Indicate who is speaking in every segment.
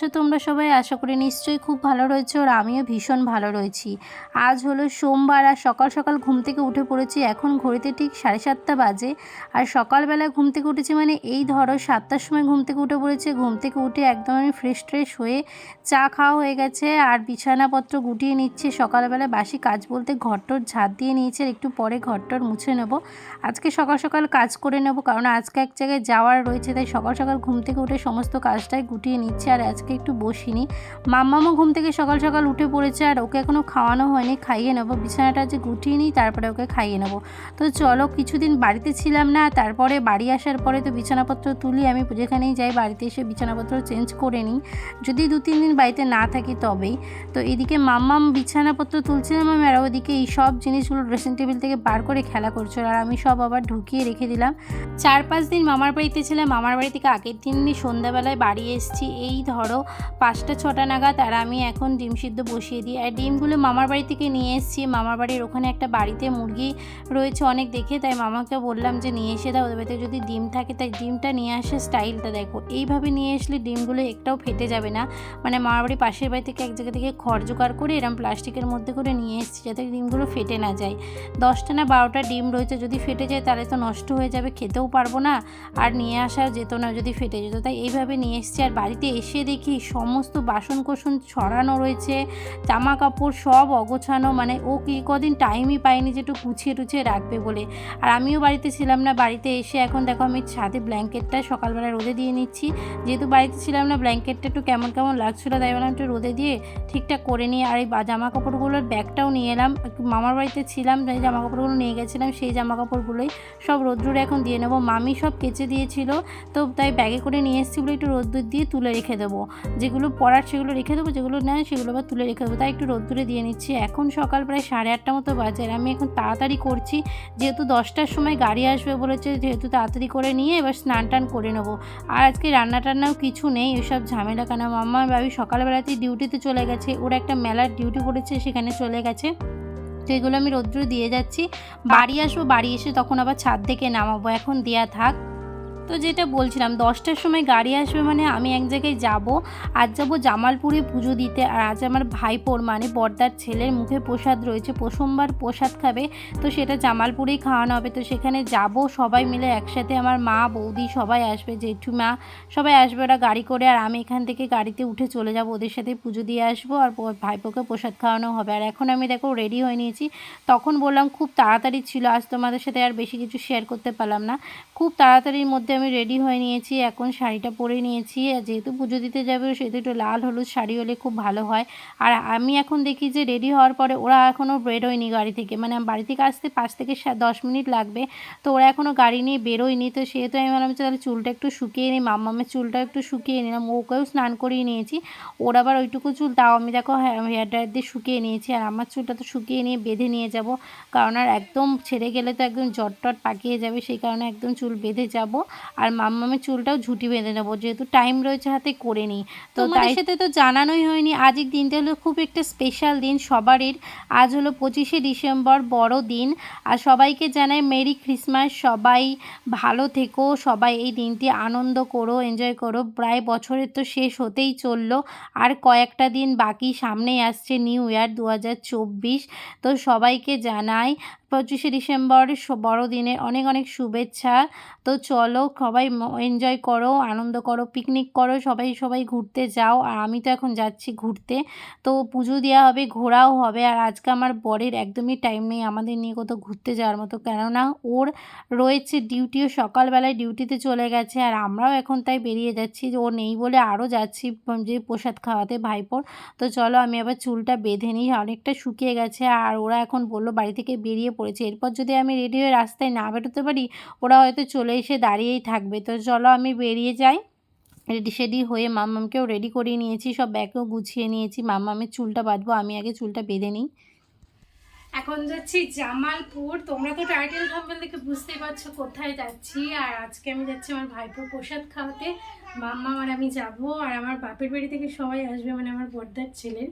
Speaker 1: আছো তোমরা সবাই আশা করি নিশ্চয়ই খুব ভালো রয়েছে আর আমিও ভীষণ ভালো রয়েছি। আজ হলো সোমবার আর সকাল সকাল ঘুম থেকে উঠে পড়েছি। এখন ঘড়িতে ঠিক সাড়ে সাতটা বাজে। আর সকালবেলা ঘুম থেকে উঠেছি মানে এই ধরো সাতটার সময় ঘুম থেকে উঠে পড়েছে। ঘুম থেকে উঠে একদম আমি ফ্রেশ ট্রেশ হয়ে চা খাওয়া হয়ে গেছে আর বিছানাপত্র গুটিয়ে নিচ্ছে। সকালবেলা বাসি কাজ বলতে ঘরটর ঝাড় দিয়ে নিয়েছে একটু পরে ঘরটর মুছে নেব। আজকে সকাল সকাল কাজ করে নেব কারণ আজকে এক জায়গায় যাওয়ার রয়েছে। তাই সকাল সকাল ঘুম থেকে উঠে সমস্ত কাজটাই গুটিয়ে নিচ্ছে আর আজকে একটু বসিনি। মাম্মামও ঘুম থেকে সকাল সকাল উঠে পড়েছে আর ওকে এখনও খাওয়ানো হয়নি। খাইয়ে নেব। বিছানাটা যে গুটিয়ে নিই, তারপরে ওকে খাইয়ে নেব। তো চলো, কিছুদিন বাড়িতে ছিলাম না, তারপরে বাড়ি আসার পরে তো বিছানাপত্র তুলি। আমি যেখানেই যাই, বাড়িতে এসে বিছানাপত্র চেঞ্জ করে নিই। যদি দু তিন দিন বাড়িতে না থাকি তবেই। তো এদিকে মাম্মাম বিছানাপত্র তুলছিলাম আমি, আর ওদিকে এই সব জিনিসগুলো ড্রেসিং টেবিল থেকে বার করে খেলা করছিল আর আমি সব আবার ঢুকিয়ে রেখে দিলাম। চার পাঁচ দিন মামার বাড়িতে ছিলাম। মামার বাড়ি থেকে আগের দিনই সন্ধ্যাবেলায় বাড়ি এসেছি। এই ধরো পাঁচটা, ছটা নাগাদ আর আমি এখন ডিম সিদ্ধ বসিয়ে দিই। আর ডিমগুলো মামার বাড়ি থেকে নিয়ে এসেছি। মামার বাড়ির ওখানে একটা বাড়িতে মুরগি রয়েছে অনেক দেখে, তাই মামাকে বললাম যে নিয়ে এসে দাও, ওদের যদি ডিম থাকে, তাই ডিমটা নিয়ে আসে স্টাইলটা দেখো। এইভাবে নিয়ে আসলে ডিমগুলো একটাও ফেটে যাবে না। মানে মামার বাড়ি পাশের বাড়ি থেকে এক জায়গা থেকে খড় জোগাড় করে এরম প্লাস্টিকের মধ্যে করে নিয়ে এসেছি, যাতে ডিমগুলো ফেটে না যায়। দশটা না বারোটা ডিম রয়েছে, যদি ফেটে যায় তাহলে তো নষ্ট হয়ে যাবে, খেতেও পারব না। আর নিয়ে আসা যেত না যদি ফেটে যেত। তাই এইভাবে নিয়ে এসছি। আর বাড়িতে এসে দেখি সমস্ত বাসন কোসন ছড়ানো রয়েছে জামা কাপড় সব অগোছানো মানে ও কি কদিন টাইমই পায়নি যে একটু গুছিয়ে টুছিয়ে রাখবে বলে। আর আমিও বাড়িতে ছিলাম না, বাড়িতে এসে এখন দেখো আমি ছাদে ব্ল্যাঙ্কেটটা সকালবেলা রোদে দিয়ে নিচ্ছি। যেহেতু বাড়িতে ছিলাম না ব্ল্যাঙ্কেটটা একটু কেমন কেমন লাগছিল তাই বললাম একটু রোদে দিয়ে ঠিকঠাক করে নিয়ে আর এই জামা কাপড়গুলোর ব্যাগটাও নিয়ে এলাম। মামার বাড়িতে ছিলাম, যে জামা কাপড়গুলো নিয়ে গেছিলাম, সেই জামা কাপড়গুলোই সব রোদ্রুরে এখন দিয়ে নেব। মামি সব কেচে দিয়েছিল, তো তাই ব্যাগে করে নিয়ে এসেছি বলে একটু রোদ্দুর দিয়ে তুলে রেখে দেবো। যেগুলো পড়ার সেগুলো রেখে দেবো, যেগুলো নেয় সেগুলো আবার তুলে রেখে দেবো। তাই একটু রোদ্দুরে দিয়ে নিচ্ছি। এখন সকাল প্রায় সাড়ে আটটা মতো বাজে আমি এখন তাড়াতাড়ি করছি। যেহেতু দশটার সময় গাড়ি আসবে বলেছে, যেহেতু তাড়াতাড়ি করে নিয়ে এবার স্নান টান করে নেব। আর আজকে রান্না টান্নাও কিছু নেই, এসব ঝামেলা কেন? মাম্মা বাবি সকালবেলাতেই ডিউটিতে চলে গেছে, ওরা একটা মেলার ডিউটি করেছে, সেখানে চলে গেছে। তো এগুলো আমি রৌদ্র দিয়ে যাচ্ছি। বাড়ি আসব, বাড়ি এসে তখন আবার ছাদ থেকে নামাবো। এখন দেয়া থাক। তো যেটা বলছিলাম, দশটার সময় গাড়ি আসবে মানে আমি এক জায়গায় যাব, আজ যাব জামালপুরে পুজো দিতে, আর আজ আমার ভাইপোর মানে বর্দার ছেলের মুখে প্রসাদ রয়েছে প্রথমবার প্রসাদ খাবে, তো সেটা জামালপুরেই খাওয়ানো হবে, তো সেখানে যাব সবাই মিলে একসাথে, আমার মা, বৌদি সবাই আসবে জেঠুমা সবাই আসবে, ওরা গাড়ি করে, আর আমি এখান থেকে গাড়িতে উঠে চলে যাব, ওদের সাথে পুজো দিয়ে আসব, আর ভাইপোকে প্রসাদ খাওয়ানো হবে, আর এখন আমি দেখো রেডি হয়ে নিয়েছি, তখন বললাম খুব তাড়াতাড়ি ছিল, আজ তোমাদের সাথে আর বেশি কিছু শেয়ার করতে পারলাম না, খুব তাড়াতাড়ির মধ্যে আমি রেডি হয়ে নিয়েছি, এখন শাড়িটা পরে নিয়েছি। আর যেহেতু পুজো দিতে যাবে, সেহেতু একটু লাল হলুদ শাড়ি হলে খুব ভালো হয়। আর আমি এখন দেখি যে রেডি হওয়ার পরে ওরা এখনও বেরোয়নি গাড়ি থেকে। মানে বাড়ি থেকে আসতে পাঁচ থেকে দশ মিনিট লাগবে। তো ওরা এখনও গাড়ি নিয়ে বেরোয়নি। তো সেহেতু আমি ভাবলাম তাহলে চুলটা একটু শুকিয়ে নিই। মাম্মামের চুলটা একটু শুকিয়ে নিলাম। ওকেও স্নান করিয়ে নিয়েছি। ওর আবার ওইটুকু চুল, তাও আমি দেখো হেয়ার ড্রায়ার দিয়ে শুকিয়ে নিয়েছি। আর আমার চুলটা তো শুকিয়ে নিয়ে বেঁধে নিয়ে যাব। কারণ আর একদম ছেড়ে গেলে তো একদম জট টট পাকিয়ে যাবে। সেই কারণে একদম চুল বেঁধে যাব। আর মাম্মামের চুলটাও ঝুটি বেঁধে নেব যেহেতু টাইম রয়েছে হাতে করে নিই। তো তাই সাথে তো জানানোই হয়নি আজকের দিনটা হলো খুব একটা স্পেশাল দিন সবারই আজ হলো পঁচিশে ডিসেম্বর বড় দিন। আর সবাইকে জানাই মেরি ক্রিসমাস সবাই ভালো থেকো সবাই এই দিনটি আনন্দ করো এনজয় করো। প্রায় বছরের তো শেষ হতেই চলল আর কয়েকটা দিন বাকি সামনেই আসছে নিউ ইয়ার দু হাজার চব্বিশ। তো সবাইকে জানাই পঁচিশে ডিসেম্বর বড়দিনের অনেক অনেক শুভেচ্ছা। তো চলো সবাই এনজয় করো, আনন্দ করো পিকনিক করো, সবাই সবাই ঘুরতে যাও। আর আমি তো এখন যাচ্ছি ঘুরতে। তো পুজো দেওয়া হবে, ঘোরাও হবে। আর আজকে আমার বরের একদমই টাইম নেই আমাদের নিয়ে কোথাও ঘুরতে যাওয়ার মতো। কেননা ওর রয়েছে ডিউটিও সকালবেলায় ডিউটিতে চলে গেছে। আর আমরাও এখন তাই বেরিয়ে যাচ্ছি যে ও নেই বলে আরও যাচ্ছি যে প্রসাদ খাওয়াতে ভাইপোর। তো চলো আমি আবার চুলটা বেঁধে নিই, অনেকটা শুকিয়ে গেছে। আর ওরা এখন বলল বাড়ি থেকে বেরিয়ে পড়েছে। এরপর যদি আমি রেডি হয়ে রাস্তায় না বেরোতে পারি, ওরা হয়তো চলে এসে দাঁড়িয়েই থাকবে। তো চলো আমি বেরিয়ে যাই। রেডি সেডি হয়ে মাম্মামকেও রেডি করিয়ে নিয়েছি, সব ব্যাগও গুছিয়ে নিয়েছি। মামামের চুলটা বাঁধবো, আমি আগে চুলটা বেঁধে নিই। এখন যাচ্ছি জামালপুর। তোমরা তো টাইটেল থাম্বেল দেখে বুঝতেই পারছ কোথায় যাচ্ছি। আর আজকে আমি যাচ্ছি আমার ভাইপোর প্রসাদ খাওয়াতে।
Speaker 2: মাম্মা আর আমি যাব, আর আমার বাপের বাড়ি থেকে সবাই আসবে মানে আমার বর্দার ছেলের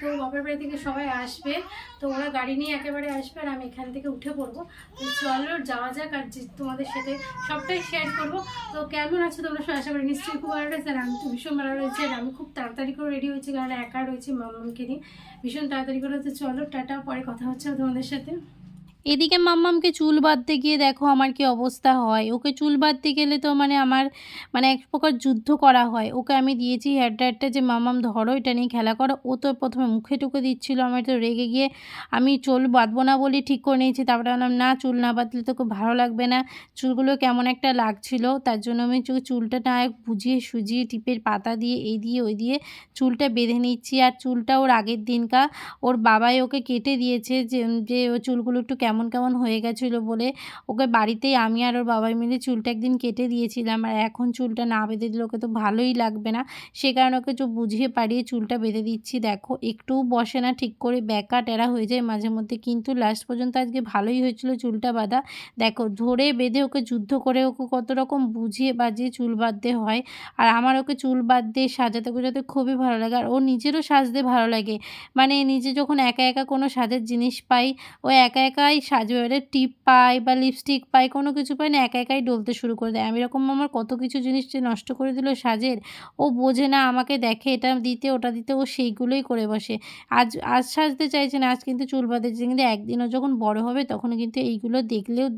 Speaker 2: তো বাপের বাড়ি থেকে সবাই আসবে, তো ওরা গাড়ি নিয়ে একেবারে আসবে, আর আমি এখান থেকে উঠে পড়ব। তো চলো, যাওয়া যাক, আর তোমাদের সাথে সবটাই শেয়ার করব। তো কেমন আছো তোমরা সবাই? আশা করি নিশ্চয়ই খুব ভালো রয়েছে, আর আমি তো ভীষণ ভালো রয়েছে, আর আমি খুব তাড়াতাড়ি করে রেডি হয়েছি, কারণ একা রয়েছি মাম্মামকে নিয়ে। ভীষণ তাড়াতাড়ি করে, তো চলো, টাটা, পরে কথা হচ্ছে তোমাদের সাথে।
Speaker 1: এদিকে মাম্মামকে চুল বাঁধতে গিয়ে দেখো আমার কি অবস্থা হয়। ওকে চুল বাঁধতে গেলে তো মানে আমার মানে এক প্রকার যুদ্ধ করা হয়। ওকে আমি দিয়েছি হেয়ার ড্রায়ারটা যে, মাম্মাম, ধরো এটা নিয়ে খেলা করো। ও তো প্রথমে মুখে টুকে দিচ্ছিল, আমার তো রেগে গিয়ে আমি চুল বাঁধবো না বলে ঠিক করে নিয়েছি। তারপরে বললাম, না, চুল না বাঁধলে তো খুব ভালো লাগবে না। চুলগুলো কেমন একটা লাগছিল। তার জন্য আমি চুলটা না বুঝিয়ে সুজিয়ে টিপের পাতা দিয়ে, এই দিয়ে, ওই দিয়ে চুলটা বেঁধে নিচ্ছি। আর চুলটা ওর আগের দিনকা ওর বাবাই ওকে কেটে দিয়েছে যে যে, ও চুলগুলো একটু কেমন কেমন কেমন হয়ে গেছিল বলে ওকে বাড়িতেই আমি আর ওর বাবাই মিলে চুলটা একদিন কেটে দিয়েছিলাম আর এখন চুলটা না বেঁধে দিলে ওকে তো ভালোই লাগবে না। সে কারণে ওকে চুপ বুঝিয়ে পারিয়ে চুলটা বেঁধে দিচ্ছি। দেখো, একটুও বসে না, ঠিক করে ব্যাকা টেরা হয়ে যায় মাঝে মধ্যে। কিন্তু লাস্ট পর্যন্ত আজকে ভালোই হয়েছিল চুলটা বাঁধা। দেখো, ধরে বেঁধে ওকে যুদ্ধ করে ওকে কত রকম বুঝিয়ে বাজিয়ে চুল বাঁধতে হয়। আর আমার ওকে চুল বাঁধতে, সাজাতে, গোজাতে খুবই ভালো লাগে। আর ও নিজেরও সাজতে ভালো লাগে। মানে নিজে যখন একা একা কোনো সাজের জিনিস পাই, ও একা একাই সাজবে এবারে টিপ পাই বা লিপস্টিক পাই কোনো কিছু পাই না, একা একাই ডলতে শুরু করে দেয়। আমি এরকম আমার কত কিছু জিনিস যে নষ্ট করে দিল সাজের, ও বোঝে না, আমাকে দেখে এটা দিতে, ওটা দিতে, ও সেইগুলোই করে বসে। আজ আজ সাজতে চাইছে না, আজ কিন্তু চুল বাঁধেছে, কিন্তু একদিনও যখন বড় হবে তখন কিন্তু এইগুলো দেখলেও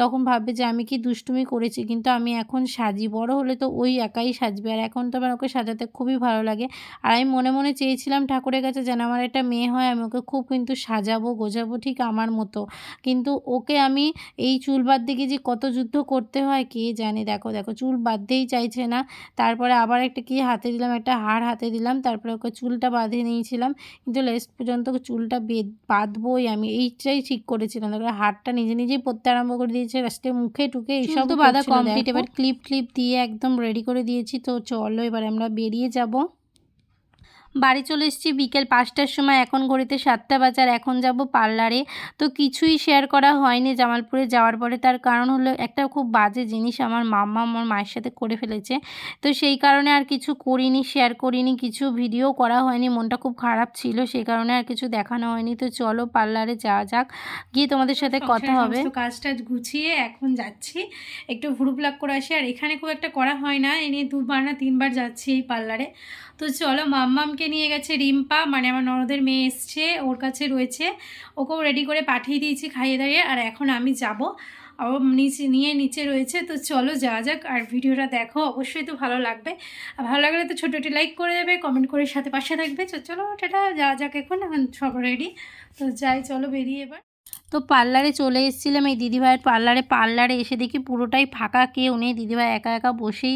Speaker 1: তখন ভাববে যে আমি কি দুষ্টুমি করেছি, কিন্তু আমি এখন সাজি, বড় হলে তো ওই একাই সাজবে, আর এখন তো আমার ওকে সাজাতে খুবই ভালো লাগে। আর আমি মনে মনে চেয়েছিলাম ঠাকুরের কাছে যেন আমার একটা মেয়ে হয়, আমি ওকে খুব কিন্তু সাজাবো, গোজাবো ঠিক আমার মতো। কিন্তু ওকে আমি এই চুল বাঁধতে গিয়ে যে কত যুদ্ধ করতে হয় কে জানে? দেখো দেখো চুল বাঁধতেই চাইছে না। তারপরে আবার একটা কি হাতে দিলাম একটা হার হাতে দিলাম তারপরে ওকে চুলটা বাঁধে নিয়েছিলাম। কিন্তু লেস্ট পর্যন্ত চুলটা বেদ বাঁধবোই আমি। এইটাই ঠিক করেছিলাম। তারপরে হারটা নিজে নিজেই পরতে আরম্ভ করে দিয়েছে। লাস্টে মুখে টুকে এইসব তো বাঁধা কমপ্লিট এবার ক্লিপ ক্লিপ দিয়ে একদম রেডি করে দিয়েছি। তো চলো এবার আমরা বেরিয়ে যাব। বাড়ি চলে এসেছি বিকেল পাঁচটার সময় এখন ঘড়িতে সাতটা বাজার এখন যাব পার্লারে। তো কিছুই শেয়ার করা হয়নি জামালপুরে। যাওয়ার পরে তার কারণ হলো একটা খুব বাজে জিনিস আমার মাম্মা আমার মায়ের সাথে করে ফেলেছে। তো সেই কারণে আর কিছু করিনি শেয়ার করিনি কিছু ভিডিও করা হয়নি। মনটা খুব খারাপ ছিল সেই কারণে আর কিছু দেখানো হয়নি। তো চলো পার্লারে যাওয়া যাক। গিয়ে তোমাদের সাথে কথা হবে।
Speaker 2: কাজ টাজ গুছিয়ে এখন যাচ্ছি। একটু ভুরু প্লাক করে আসি। আর এখানে খুব একটা করা হয় না। এ নিয়ে দুবার না তিনবার যাচ্ছি এই পার্লারে। তো চলো মাম্মামকে নিয়ে গেছে রিম্পা মানে আমার ননদের মেয়ে এসছে, ওর কাছে রয়েছে। ওকেও রেডি করে পাঠিয়ে দিয়েছি খাইয়ে দাঁড়িয়ে আর এখন আমি যাব। ও নিচে, নিয়ে নিচে রয়েছে, তো চলো যাওয়া যাক, আর ভিডিওটা দেখো, অবশ্যই তো ভালো লাগবে। আর ভালো লাগলে তো ছোটো একটি লাইক করে দেবে কমেন্ট করে সাথে পাশে থাকবে। তো চলো, টাটা, যাওয়া যাক এখন এখন সব রেডি তো যাই, চলো বেরিয়ে এবার।
Speaker 1: তো পার্লারে চলে এসেছিলাম এই দিদিভাইয়ের পার্লারে। পার্লারে এসে দেখি পুরোটাই ফাঁকা, কেউ নেই। দিদিভাই একা একা বসেই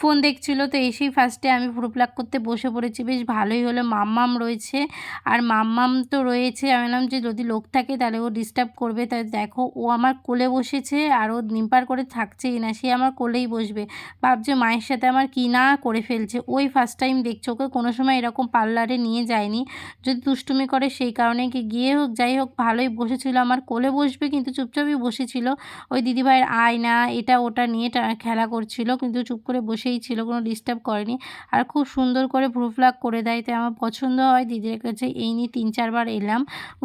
Speaker 1: ফোন দেখছিল। তো এসেই ফার্স্টে আমি পুরো প্লাক করতে বসে পড়েছি। বেশ ভালোই হলো, মাম্মাম রয়েছে। আর মাম্মাম তো রয়েছে। আমি বললাম যে যদি লোক থাকে তাহলে ও ডিস্টার্ব করবে। তাই দেখো, ও আমার কোলে বসেছে আর ও নিম্পার করে থাকছেই না। সে আমার কোলেই বসবে। ভাবছে মায়ের সাথে আমার কী না করে ফেলছে। ওই ফার্স্ট টাইম দেখছ। ওকে কোনো সময় এরকম পার্লারে নিয়ে যায়নি। যদি দুষ্টুমি করে সেই কারণে কি গিয়ে হোক, যাই হোক, ভালোই বসেছিল আমার কোলে বসবে কিন্তু চুপচাপই বসেছিল। ওই দিদিভাইয়ের আয়না, এটা ওটা নিয়ে খেলা করছিল, কিন্তু চুপ করে বসেই ছিল, কোনো ডিস্টার্ব করেনি। আর খুব সুন্দর করে ভ্রু প্লাক করে দেয়, তাই আমার পছন্দ হয় দিদির কাছে। এই নিয়ে তিন চারবার এলাম।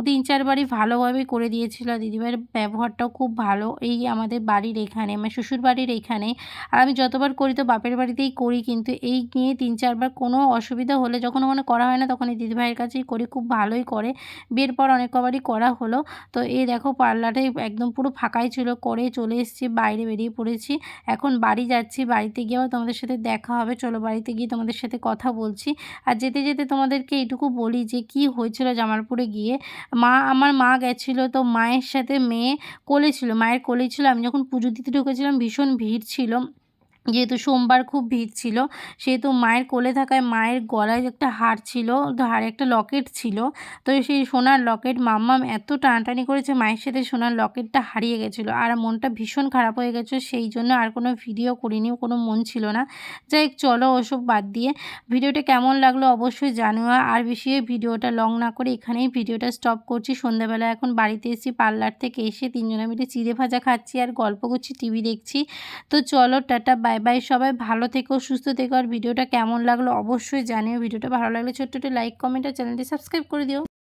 Speaker 1: তিন চারবারই ভালোভাবেই করে দিয়েছিল। দিদিভাইয়ের ব্যবহারটাও খুব ভালো। এই আমাদের বাড়ির এখানে আমার শ্বশুর বাড়ির এখানে। আর আমি যতবার করি তো বাপের বাড়িতেই করি, কিন্তু এই নিয়ে তিন চারবার কোনো অসুবিধা হলে যখন ওখানে করা হয় না তখন এই দিদিভাইয়ের কাছেই করি। খুব ভালোই করে। বিয়ের পর অনেক কবারই করা হলো। তো এই দেখো পার্লারে একদম পুরো ফাঁকাই ছিল, করে চলে এসেছি, বাইরে বেরিয়ে পড়েছি। এখন বাড়ি যাচ্ছি, বাড়িতে গিয়ে আবার তোমাদের সাথে দেখা হবে। চলো বাড়িতে গিয়ে তোমাদের সাথে কথা বলছি। আর যেতে যেতে তোমাদেরকে এইটুকু বলি যে, কি হয়েছিল জামালপুরে গিয়ে? মা, আমার মা গেছিল তো মায়ের সাথে, মেয়ে কোলে ছিল, মায়ের কোলে ছিল। আমি যখন পুজো দিতে ঢুকেছিলাম, ভীষণ ভিড় ছিল। যেহেতু সোমবার খুব ভিড় ছিল সেহেতু মায়ের কোলে থাকায় মায়ের গলায় একটা হার ছিল হারে একটা লকেট ছিল। তো সেই সোনার লকেট মাম্মাম এত টানাটানি করেছে মায়ের সাথে সোনার লকেটটা হারিয়ে গেছিল। আর মনটা ভীষণ খারাপ হয়ে গেছে সেই জন্য আর কোনো ভিডিও করিনি কোনো মন ছিল না। যাই হোক, চলো ওসব বাদ দিয়ে। ভিডিওটা কেমন লাগল অবশ্যই জানিও আর বেশি ভিডিওটা লং না করে এখানেই ভিডিওটা স্টপ করছি। সন্ধ্যাবেলা এখন বাড়িতে এসেছি পার্লার থেকে এসে তিনজনে মিলে চিড়ে ভাজা খাচ্ছি আর গল্প করছি টিভি দেখছি। তো চলো টাটা বাই বাই বাই, সবাই ভালো থেকো, সুস্থ থেকো। আর ভিডিওটা কেমন লাগল অবশ্যই জানিও। ভিডিওটা ভালো লাগলে ছোট্ট একটু লাইক কমেন্ট আর চ্যানেলটি সাবস্ক্রাইব করে দিও।